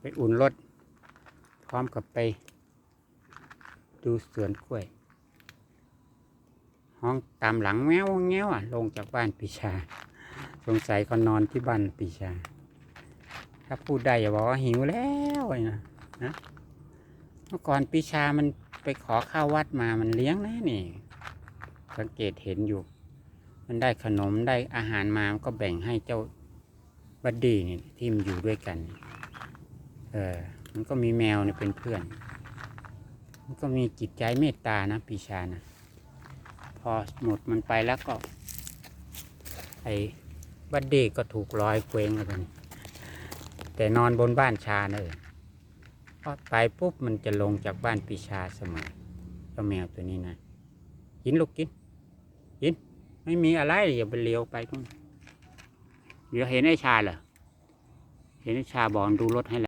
ไปอุ่นรถ พร้อมกับไป ดูสวนกล้วย ห้องตามหลังแมวแงวอะลงจากบ้านปีชา สงสัยเขานอนที่บ้านปีชา ถ้าพูดได้อย่าบอกว่าหิวแล้วไอ้นะนะเมื่อก่อนปีชามันไปขอข้าววัดมามันเลี้ยงนะนี่สังเกตเห็นอยู่ มันได้ขนมได้อาหารมามันก็แบ่งให้เจ้าบัดดี้นี่ที่มันอยู่ด้วยกัน เออ มันก็มีแมวเนี่ยเป็นเพื่อน มันก็มีจิตใจเมตตานะปีชานะพอหมดมันไปแล้วก็ ไอ้บัดดี้ก็ถูกลอยเคว้งแล้วกันแต่นอนบนบ้านชาเนอะพอไปปุ๊บมันจะลงจากบ้านปีชาเสมอเจ้าแมวตัวนี้นะกินลูกกินกินไม่มีอะไรอย่าไปเลี้ยวไปตรงเดี๋ยวเห็นไอ้ชาเหรอเห็นไอ้ชาบอกดูรถให้แล้ว